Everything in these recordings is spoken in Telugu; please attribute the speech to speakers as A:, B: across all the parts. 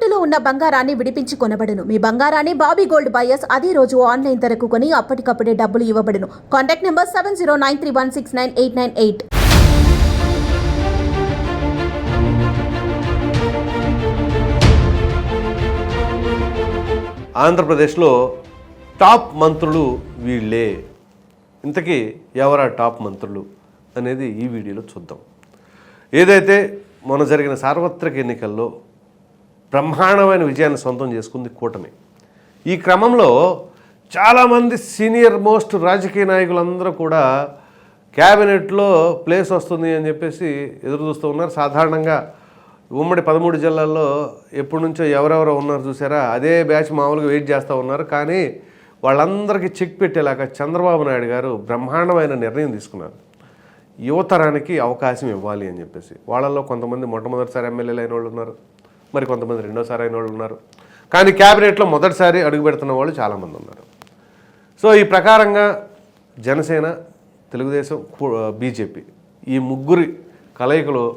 A: తాకట్టులో ఉన్న బంగారాన్ని విడిపించి కొనబడును. మీ బంగారాన్ని బాబీ గోల్డ్ బయర్స్ అదే రోజు ఆన్లైన్ ధరకు కొని అప్పటికప్పుడే డబ్బులు ఇవ్వబడును. Contact number seven zero nine three one six nine eight nine eight.
B: ఆంధ్రప్రదేశ్లో టాప్ మంత్రులు వీళ్ళే. ఇంతకీ ఎవరా టాప్ మంత్రులు అనేది ఈ వీడియోలో చూద్దాం. ఏదైతే మొన్న జరిగిన సార్వత్రిక ఎన్నికల్లో బ్రహ్మాండమైన విజయాన్ని సొంతం చేసుకుంది కూటమి. ఈ క్రమంలో చాలామంది సీనియర్ మోస్ట్ రాజకీయ నాయకులందరూ కూడా క్యాబినెట్లో ప్లేస్ వస్తుంది అని చెప్పేసి ఎదురు చూస్తూ ఉన్నారు. సాధారణంగా ఉమ్మడి పదమూడు జిల్లాల్లో ఎప్పటి నుంచో ఎవరెవరో ఉన్నారు చూసారా? అదే బ్యాచ్ మామూలుగా వెయిట్ చేస్తూ ఉన్నారు. కానీ వాళ్ళందరికీ చెక్ పెట్టేలాగా చంద్రబాబు నాయుడు గారు బ్రహ్మాండమైన నిర్ణయం తీసుకున్నారు. యువతరానికి అవకాశం ఇవ్వాలి అని చెప్పేసి. వాళ్ళల్లో కొంతమంది మొట్టమొదటిసారి ఎమ్మెల్యేలు అయిన వాళ్ళు ఉన్నారు. మరి కొంతమంది రెండోసారి అయిన వాళ్ళు ఉన్నారు. కానీ క్యాబినెట్లో మొదటిసారి అడుగు పెడుతున్న వాళ్ళు చాలామంది ఉన్నారు. సో ఈ ప్రకారంగా జనసేన తెలుగుదేశం కూ- బీజేపీ ఈ ముగ్గురి కలయికలో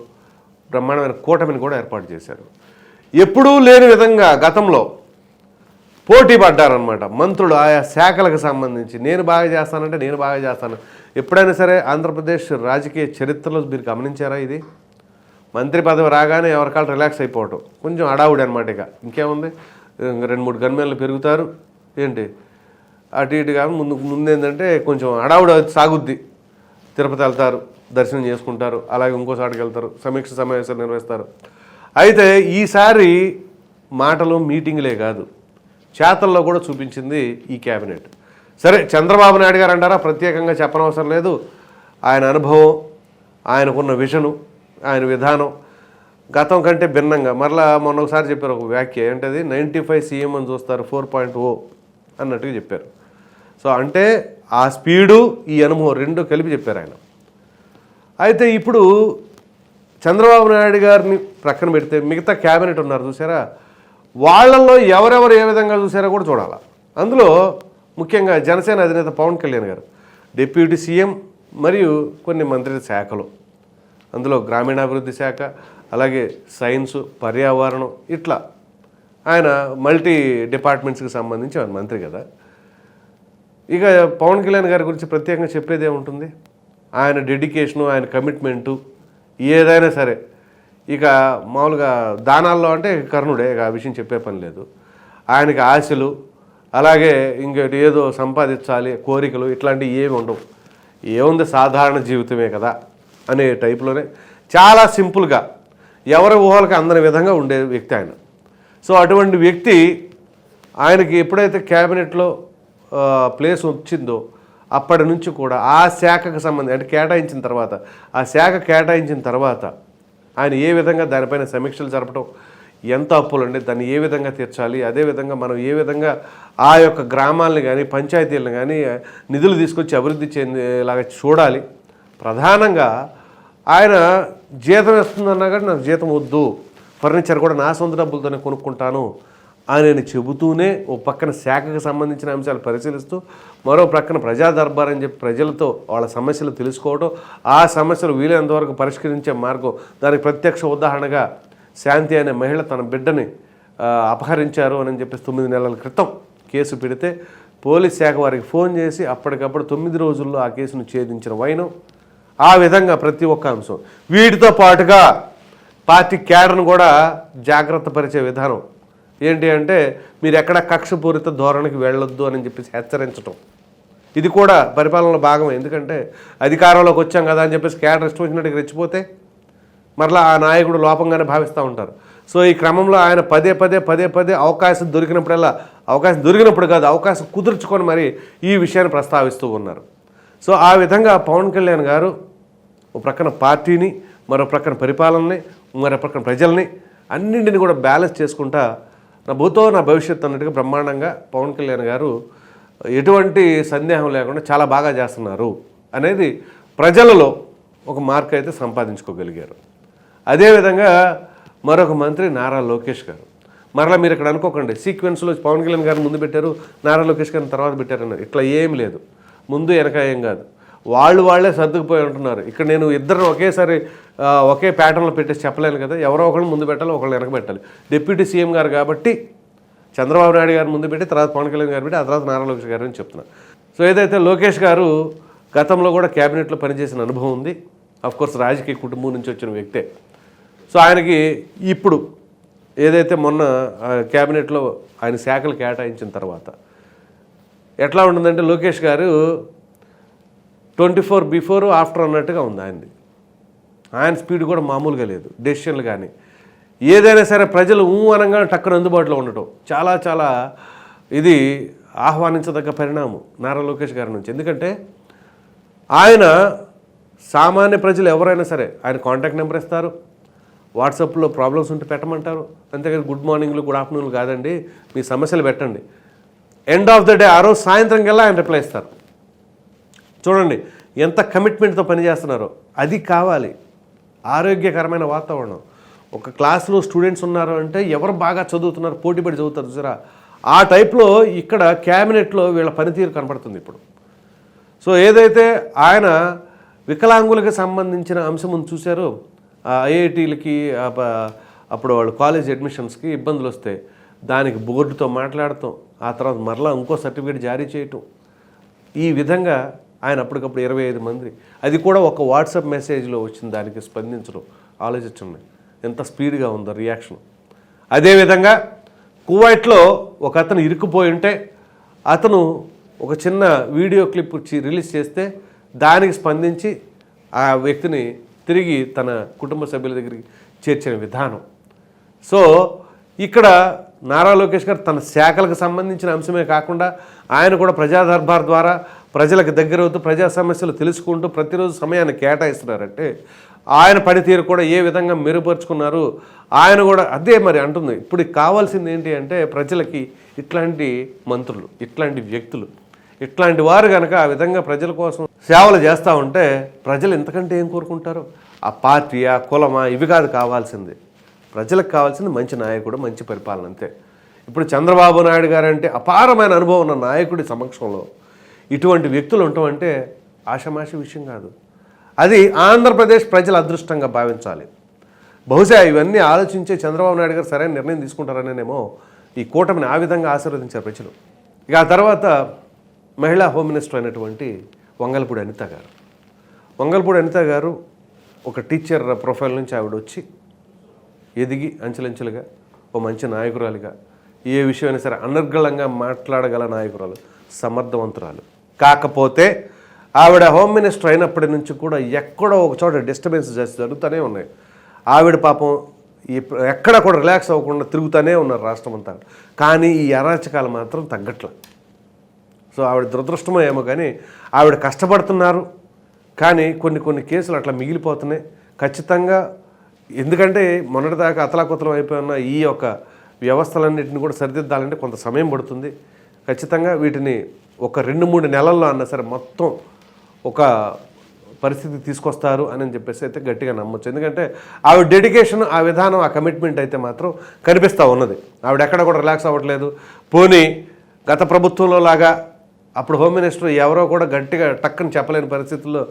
B: బ్రహ్మాండమైన కూటమిని కూడా ఏర్పాటు చేశారు. ఎప్పుడూ లేని విధంగా గతంలో పోటీ పడ్డారనమాట మంత్రులు ఆయా శాఖలకు సంబంధించి నేను బాగా చేస్తానంటే నేను బాగా చేస్తాను. ఎప్పుడైనా సరే ఆంధ్రప్రదేశ్ రాజకీయ చరిత్రలో మీరు గమనించారా ఇది? మంత్రి పదవి రాగానే ఎవరికాలు రిలాక్స్ అయిపోవటం. కొంచెం అడావుడి అనమాట ఇక. ఇంకేముంది? రెండు మూడు గన్మేళ్ళు పెరుగుతారు. ఏంటి? అటు ఇటు ముందు ముందు ఏంటంటే కొంచెం అడావుడి సాగుద్ది. తిరుపతి వెళ్తారు దర్శనం చేసుకుంటారు అలాగే ఇంకో చాటుకు వెళ్తారు సమీక్ష సమావేశాలు నిర్వహిస్తారు. అయితే ఈసారి మాటలు మీటింగ్లే కాదు. చేతల్లో కూడా చూపించింది ఈ క్యాబినెట్. సరే చంద్రబాబు నాయుడు గారు అంటారా? ప్రత్యేకంగా చెప్పనవసరం లేదు. ఆయన అనుభవం ఆయనకున్న విషను ఆయన విధానం గతం కంటే భిన్నంగా. మరలా మొన్న ఒకసారి చెప్పారు ఒక వ్యాఖ్య ఏంటది? నైంటీ ఫైవ్ సీఎం అని చూస్తారు ఫోర్ పాయింట్ ఓ అన్నట్టుగా చెప్పారు. సో అంటే ఆ స్పీడు ఈ అనుభవం రెండు కలిపి చెప్పారు ఆయన. అయితే ఇప్పుడు చంద్రబాబు నాయుడు గారిని ప్రక్కన పెడితే మిగతా క్యాబినెట్ ఉన్నారు చూసారా? వాళ్ళల్లో ఎవరెవరు ఏ విధంగా చూసారో కూడా చూడాలి. అందులో ముఖ్యంగా జనసేన అధినేత పవన్ కళ్యాణ్ గారు డిప్యూటీ సీఎం మరియు కొన్ని మంత్రి శాఖలు. అందులో గ్రామీణాభివృద్ధి శాఖ అలాగే సైన్సు పర్యావరణం ఇట్లా. ఆయన మల్టీ డిపార్ట్మెంట్స్కి సంబంధించి ఆయన మంత్రి కదా. ఇక పవన్ కళ్యాణ్ గారి గురించి ప్రత్యేకంగా చెప్పేది ఏముంటుంది? ఆయన డెడికేషను ఆయన కమిట్మెంటు ఏదైనా సరే. ఇక మామూలుగా దానాల్లో అంటే కర్ణుడే ఇక ఆ విషయం చెప్పే పని లేదు. ఆయనకి ఆశలు అలాగే ఇంకోటి ఏదో సంపాదించాలి కోరికలు ఇట్లాంటివి ఏమి ఉండవు. ఏముంది సాధారణ జీవితమే కదా. అనే టైప్లోనే చాలా సింపుల్గా ఎవరి ఊహలకు అందని విధంగా ఉండే వ్యక్తి ఆయన. సో అటువంటి వ్యక్తి ఆయనకి ఎప్పుడైతే క్యాబినెట్లో ప్లేస్ వచ్చిందో అప్పటి నుంచి కూడా ఆ శాఖకు సంబంధించి అంటే కేటాయించిన తర్వాత ఆ శాఖ కేటాయించిన తర్వాత ఆయన ఏ విధంగా దానిపైన సమీక్షలు జరపడం ఎంత అప్పులు అండి దాన్ని ఏ విధంగా తీర్చాలి అదేవిధంగా మనం ఏ విధంగా ఆ యొక్క గ్రామాలను కానీ పంచాయతీలను కానీ నిధులు తీసుకొచ్చి అభివృద్ధి చెందేలాగా చూడాలి ప్రధానంగా ఆయన జీతం ఇస్తుందన్నా కానీ నాకు జీతం వద్దు. ఫర్నిచర్ కూడా నా సొంత డబ్బులతోనే కొనుక్కుంటాను అని నేను చెబుతూనే ఓ పక్కన శాఖకు సంబంధించిన అంశాలు పరిశీలిస్తూ మరో ప్రక్కన ప్రజా దర్బార్ అని చెప్పి ప్రజలతో వాళ్ళ సమస్యలు తెలుసుకోవడం ఆ సమస్యలు వీలైనంత వరకు పరిష్కరించే మార్గం దానికి ప్రత్యక్ష ఉదాహరణగా శాంతి అనే మహిళ తన బిడ్డని అపహరించారు అని చెప్పేసి తొమ్మిది నెలల క్రితం కేసు పెడితే పోలీస్ శాఖ వారికి ఫోన్ చేసి అప్పటికప్పుడు తొమ్మిది రోజుల్లో ఆ కేసును ఛేదించిన వైనం ఆ విధంగా ప్రతి ఒక్క అంశం. వీటితో పాటుగా పార్టీ క్యాడర్ను కూడా జాగ్రత్త పరిచే విధానం. ఏంటి అంటే మీరు ఎక్కడ కక్షపూరిత ధోరణికి వెళ్ళొద్దు అని చెప్పేసి హెచ్చరించడం ఇది కూడా పరిపాలనలో భాగం ఎందుకంటే అధికారంలోకి వచ్చాం కదా అని చెప్పేసి క్యాడర్ ఇష్టం వచ్చినట్టుగా రెచ్చిపోతే మరలా ఆ నాయకుడు లోపంగానే భావిస్తూ ఉంటారు. సో ఈ క్రమంలో ఆయన పదే పదే పదే పదే అవకాశం దొరికినప్పుడల్లా అవకాశం దొరికినప్పుడు కాదు అవకాశం కుదుర్చుకొని మరి ఈ విషయాన్ని ప్రస్తావిస్తూ ఉన్నారు. సో ఆ విధంగా పవన్ కళ్యాణ్ గారు ఒక ప్రక్కన పార్టీని మరో ప్రక్కన పరిపాలనని మరో ప్రక్కన ప్రజల్ని అన్నింటిని కూడా బ్యాలెన్స్ చేసుకుంటా నా భూతో నా భవిష్యత్తు అన్నట్టుగా బ్రహ్మాండంగా పవన్ కళ్యాణ్ గారు ఎటువంటి సందేహం లేకుండా చాలా బాగా చేస్తున్నారు అనేది ప్రజలలో ఒక మార్క్ అయితే సంపాదించుకోగలిగారు. అదేవిధంగా మరొక మంత్రి నారా లోకేష్ గారు. మరలా మీరు ఇక్కడ అనుకోకండి సీక్వెన్స్లో పవన్ కళ్యాణ్ గారిని ముందు పెట్టారు నారా లోకేష్ గారిని తర్వాత పెట్టారన్నారు. ఇట్లా ఏం లేదు. ముందు వెనకాయం కాదు. వాళ్ళు వాళ్ళే సర్దుకుపోయి ఉంటున్నారు. ఇక్కడ నేను ఇద్దరు ఒకేసారి ఒకే ప్యాటర్న్లో పెట్టేసి చెప్పలేను కదా. ఎవరో ఒకళ్ళు ముందు పెట్టాలి ఒకళ్ళు వెనక పెట్టాలి. డిప్యూటీ సీఎం గారు కాబట్టి చంద్రబాబు నాయుడు గారు ముందు పెట్టి తర్వాత పవన్ కళ్యాణ్ గారు పెట్టి ఆ తర్వాత నారా లోకేష్ గారు అని చెప్తున్నారు సో ఏదైతే లోకేష్ గారు గతంలో కూడా క్యాబినెట్లో పనిచేసిన అనుభవం ఉంది కోర్స్ రాజకీయ కుటుంబం నుంచి వచ్చిన వ్యక్తే. సో ఆయనకి ఇప్పుడు ఏదైతే మొన్న ఆ, క్యాబినెట్లో ఆయన శాఖలు కేటాయించిన తర్వాత ఎట్లా ఉంటుందంటే లోకేష్ గారు ట్వంటీ ఫోర్ బిఫోర్ ఆఫ్టర్ అన్నట్టుగా ఉంది ఆయనది. ఆయన స్పీడ్ కూడా మామూలుగా లేదు డెసిషన్లు కానీ. ఏదైనా సరే ప్రజలు ఊ అనగా టక్కున అందుబాటులో ఉండటం. చాలా చాలా ఇది ఆహ్వానించదగ్గ పరిణామం నారా లోకేష్ గారి నుంచి. ఎందుకంటే ఆయన సామాన్య ప్రజలు ఎవరైనా సరే ఆయన కాంటాక్ట్ నెంబర్ ఇస్తారు వాట్సాప్లో ప్రాబ్లమ్స్ ఉంటే పెట్టమంటారు. అంతేకాదు గుడ్ మార్నింగ్లు గుడ్ ఆఫ్టర్నూన్లు కాదండి మీ సమస్యలు పెట్టండి. ఎండ్ ఆఫ్ ద డే ఆ రోజు సాయంత్రం కల్లా ఆయన రిప్లై ఇస్తారు. చూడండి ఎంత కమిట్మెంట్తో పనిచేస్తున్నారో అది కావాలి. ఆరోగ్యకరమైన వాతావరణం. ఒక క్లాస్లో స్టూడెంట్స్ ఉన్నారు అంటే ఎవరు బాగా చదువుతున్నారు పోటీపడి చదువుతారు చూసారా? ఆ టైప్లో ఇక్కడ క్యాబినెట్లో వీళ్ళ పనితీరు కనపడుతుంది ఇప్పుడు. సో ఏదైతే ఆయన వికలాంగులకు సంబంధించిన అంశం ఉంది చూశారో ఐఐటీలకి అప్పుడు వాళ్ళు కాలేజ్ అడ్మిషన్స్కి ఇబ్బందులు వస్తాయి దానికి బోర్డుతో మాట్లాడటం ఆ తర్వాత మరలా ఇంకో సర్టిఫికేట్ జారీ చేయటం. ఈ విధంగా ఆయన అప్పటికప్పుడు ఇరవై ఐదు మంది. అది కూడా ఒక వాట్సాప్ మెసేజ్లో వచ్చిన దానికి స్పందించడం. ఆలోచించండి. ఎంత స్పీడ్గా ఉందో రియాక్షన్. అదేవిధంగా కువైట్లో ఒక అతను ఇరుక్కుపోయి ఉంటే అతను ఒక చిన్న వీడియో క్లిప్ వచ్చి రిలీజ్ చేస్తే దానికి స్పందించి ఆ వ్యక్తిని తిరిగి తన కుటుంబ సభ్యుల దగ్గరికి చేర్చిన విధానం. సో ఇక్కడ నారా లోకేష్ గారు తన శాఖలకు సంబంధించిన అంశమే కాకుండా ఆయన కూడా ప్రజా దర్బార్ ద్వారా ప్రజలకు దగ్గరవుతూ ప్రజా సమస్యలు తెలుసుకుంటూ ప్రతిరోజు సమయాన్ని కేటాయిస్తున్నారంటే ఆయన పనితీరు కూడా ఏ విధంగా మెరుగుపరుచుకున్నారు? ఆయన కూడా అదే మరి అంటుంది. ఇప్పుడు కావాల్సింది ఏంటి అంటే ప్రజలకి ఇట్లాంటి మంత్రులు ఇట్లాంటి వ్యక్తులు ఇట్లాంటి వారు కనుక ఆ విధంగా ప్రజల కోసం సేవలు చేస్తూ ఉంటే ప్రజలు ఎంతకంటే ఏం కోరుకుంటారు? ఆ పార్టీ ఆ కులమా ఇవి కాదు కావాల్సింది. ప్రజలకు కావాల్సింది మంచి నాయకుడు మంచి పరిపాలన అంతే. ఇప్పుడు చంద్రబాబు నాయుడు గారంటే అపారమైన అనుభవం ఉన్న నాయకుడి సమక్షంలో ఇటువంటి వ్యక్తులు ఉండటం అంటే ఆషమాషి విషయం కాదు. అది ఆంధ్రప్రదేశ్ ప్రజల అదృష్టంగా భావించాలి. బహుశా ఇవన్నీ ఆలోచించే చంద్రబాబు నాయుడు గారు సరైన నిర్ణయం తీసుకుంటారనేమో ఈ కూటమిని ఆ విధంగా ఆశీర్వదించారు ప్రజలు. ఇక ఆ తర్వాత మహిళా హోమ్ మినిస్టర్ అయినటువంటి వంగల్పూడి అనిత గారు. వంగల్పూడి అనిత గారు ఒక టీచర్ ప్రొఫైల్ నుంచి ఆవిడ వచ్చి ఎదిగి అంచెలంచెలుగా ఓ మంచి నాయకురాలిగా ఏ విషయమైనా సరే అనర్గళంగా మాట్లాడగల నాయకురాలు సమర్థవంతురాలు. కాకపోతే ఆవిడ హోమ్ మినిస్టర్ అయినప్పటి నుంచి కూడా ఎక్కడో ఒక చోట డిస్టర్బెన్స్ జరుగుతూనే ఉన్నాయి. ఆవిడ పాపం ఎక్కడ కూడా రిలాక్స్ అవ్వకుండా తిరుగుతూనే ఉన్నారు రాష్ట్రం అంతా. కానీ ఈ అరాచకాలు మాత్రం తగ్గట్ల. సో ఆవిడ దురదృష్టమో ఏమో కానీ ఆవిడ కష్టపడుతున్నారు. కానీ కొన్ని కొన్ని కేసులు అట్లా మిగిలిపోతున్నాయి. ఖచ్చితంగా ఎందుకంటే మొన్నటిదాకా అతలాకుతలం అయిపోయిన ఈ యొక్క వ్యవస్థలన్నింటిని కూడా సరిదిద్దాలంటే కొంత సమయం పడుతుంది. ఖచ్చితంగా వీటిని ఒక రెండు మూడు నెలల్లో అన్నా సరే మొత్తం ఒక పరిస్థితి తీసుకొస్తారు అని చెప్పేసి అయితే గట్టిగా నమ్మొచ్చు. ఎందుకంటే ఆవిడ డెడికేషన్ ఆ విధానం ఆ కమిట్మెంట్ అయితే మాత్రం కనిపిస్తూ ఉన్నది. ఆవిడ ఎక్కడ కూడా రిలాక్స్ అవ్వట్లేదు. పోనీ గత ప్రభుత్వంలో లాగా అప్పుడు హోమ్ మినిస్టర్ ఎవరో కూడా గట్టిగా టక్కని చెప్పలేని పరిస్థితుల్లో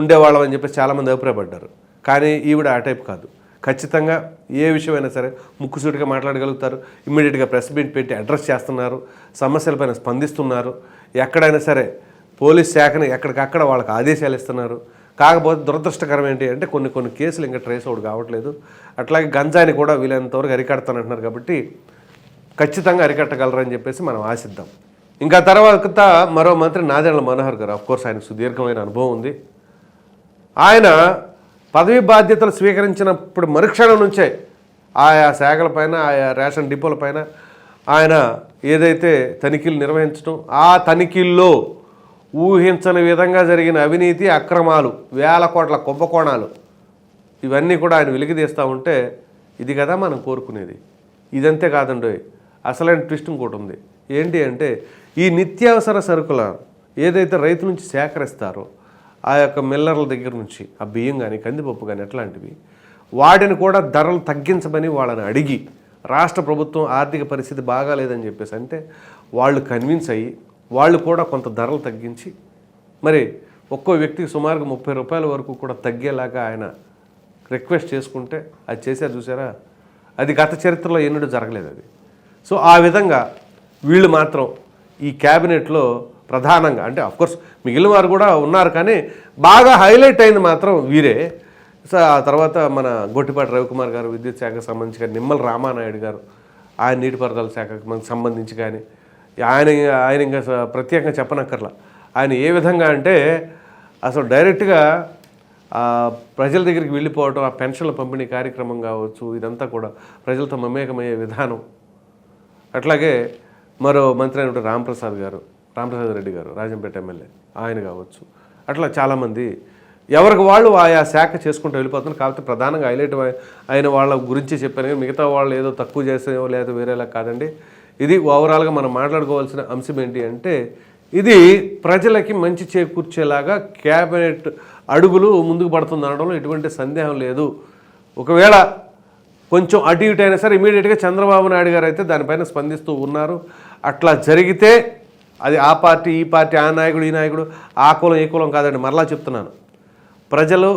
B: ఉండేవాళ్ళం అని చెప్పేసి చాలామంది అభిప్రాయపడ్డారు. కానీ ఈవిడ ఆ టైప్ కాదు. ఖచ్చితంగా ఏ విషయమైనా సరే ముక్కుసూటిగా మాట్లాడగలుగుతారు. ఇమ్మీడియట్గా ప్రెస్ మీట్ పెట్టి అడ్రస్ చేస్తున్నారు. సమస్యలపైన స్పందిస్తున్నారు. ఎక్కడైనా సరే పోలీస్ శాఖని ఎక్కడికక్కడ వాళ్ళకి ఆదేశాలు ఇస్తున్నారు. కాకపోతే దురదృష్టకరం ఏంటి అంటే కొన్ని కొన్ని కేసులు ఇంకా ట్రేస్ అవుట్ కావట్లేదు. అట్లాగే గంజాని కూడా వీలైనంతవరకు అరికడతానంటున్నారు కాబట్టి ఖచ్చితంగా అరికట్టగలరని చెప్పేసి మనం ఆశిద్దాం. ఇంకా తర్వాత మరో మంత్రి నాదెండ్ల మనోహర్ గారు. కోర్స్ ఆయనకు సుదీర్ఘమైన అనుభవం ఉంది. ఆయన పదవి బాధ్యతలు స్వీకరించినప్పుడు మరుక్షణం నుంచే ఆయా శాఖలపైన ఆయా రేషన్ డిపోలపైన ఆయన ఏదైతే తనిఖీలు నిర్వహించడం ఆ తనిఖీల్లో ఊహించని విధంగా జరిగిన అవినీతి అక్రమాలు వేల కోట్ల కుంభకోణాలు ఇవన్నీ కూడా ఆయన వెలికితీస్తూ ఉంటే ఇది కదా మనం కోరుకునేది. ఇదంతే కాదండి అసలైన ట్విస్ట్ ఇంకోటి ఉంది. ఏంటి అంటే ఈ నిత్యావసర సరుకుల ఏదైతే రైతు నుంచి సేకరిస్తారో ఆ యొక్క మిల్లర్ల దగ్గర నుంచి ఆ బియ్యం కానీ కందిపప్పు కానీ అట్లాంటివి వాటిని కూడా ధరలు తగ్గించమని వాళ్ళని అడిగి రాష్ట్ర ప్రభుత్వం ఆర్థిక పరిస్థితి బాగాలేదని చెప్పేసి అంటే వాళ్ళు కన్విన్స్ అయ్యి వాళ్ళు కూడా కొంత ధరలు తగ్గించి మరి ఒక్కో వ్యక్తికి సుమారుగా ముప్పై రూపాయల వరకు కూడా తగ్గేలాగా ఆయన రిక్వెస్ట్ చేసుకుంటే అది చేశారు చూసారా? అది గత చరిత్రలో ఎన్నడూ జరగలేదు అది. సో ఆ విధంగా వీళ్ళు మాత్రం ఈ క్యాబినెట్లో ప్రధానంగా. అంటే అఫ్కోర్స్ మిగిలిన వారు కూడా ఉన్నారు కానీ బాగా హైలైట్ అయింది మాత్రం వీరే. సో ఆ తర్వాత మన గొట్టిపాటి రవికుమార్ గారు విద్యుత్ శాఖకు సంబంధించి కానీ నిమ్మల రామానాయుడు గారు ఆయన నీటిపారుదల శాఖకు మనకు సంబంధించి కానీ ఆయన ఆయన ఇంకా ప్రత్యేకంగా చెప్పనక్కర్లా. ఆయన ఏ విధంగా అంటే అసలు డైరెక్ట్గా ప్రజల దగ్గరికి వెళ్ళిపోవటం ఆ పెన్షన్ల పంపిణీ కార్యక్రమం కావచ్చు ఇదంతా కూడా ప్రజలతో మమేకమయ్యే విధానం. అట్లాగే మరో మంత్రి అయినటువంటి రాంప్రసాద్ గారు రామప్రసాద్ రెడ్డి గారు రాజంపేట ఎమ్మెల్యే ఆయన కావచ్చు. అట్లా చాలామంది ఎవరికి వాళ్ళు ఆయా శాఖ చేసుకుంటూ వెళ్ళిపోతున్నారు. కాబట్టి ప్రధానంగా హైలైట్ అయిన వాళ్ళ గురించి చెప్పాను. కానీ మిగతా వాళ్ళు ఏదో తక్కువ చేసేవో లేదా వేరేలా కాదండి. ఇది ఓవరాల్గా మనం మాట్లాడుకోవాల్సిన అంశం ఏంటి అంటే ఇది ప్రజలకి మంచి చేకూర్చేలాగా క్యాబినెట్ అడుగులు ముందుకు పడుతుంది అనడంలో ఎటువంటి సందేహం లేదు. ఒకవేళ కొంచెం అటు ఇటు అయినా సరే ఇమీడియట్గా చంద్రబాబు నాయుడు గారు అయితే దానిపైన స్పందిస్తూ ఉన్నారు. అట్లా జరిగితే అది ఆ పార్టీ ఈ పార్టీ ఆ నాయకుడు ఈ నాయకుడు ఆ కులం ఈ కులం కాదండి మరలా చెప్తున్నాను. ప్రజలు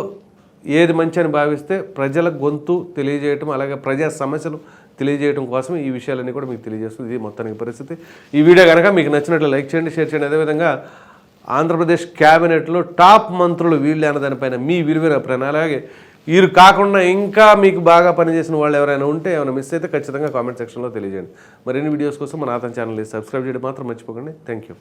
B: ఏది మంచి అని భావిస్తే ప్రజల గొంతు తెలియజేయటం అలాగే ప్రజా సమస్యలు తెలియజేయడం కోసం ఈ విషయాలన్నీ కూడా మీకు తెలియజేస్తుంది. ఇది మొత్తానికి పరిస్థితి. ఈ వీడియో కనుక మీకు నచ్చినట్లు లైక్ చేయండి షేర్ చేయండి. అదేవిధంగా ఆంధ్రప్రదేశ్ క్యాబినెట్లో టాప్ మంత్రులు వీళ్ళు అన్న దానిపైన మీ విలువైన ప్రణాళిక. అలాగే వీరు కాకుండా ఇంకా మీకు బాగా పనిచేసిన వాళ్ళు ఎవరైనా ఉంటే ఏమైనా మిస్ అయితే ఖచ్చితంగా కామెంట్ సెక్షన్లో తెలియజేయండి. మరిన్ని వీడియోస్ కోసం మన ఆతం ఛానల్ని సబ్స్క్రైబ్ చేయడం మాత్రం మర్చిపోకండి. Thank you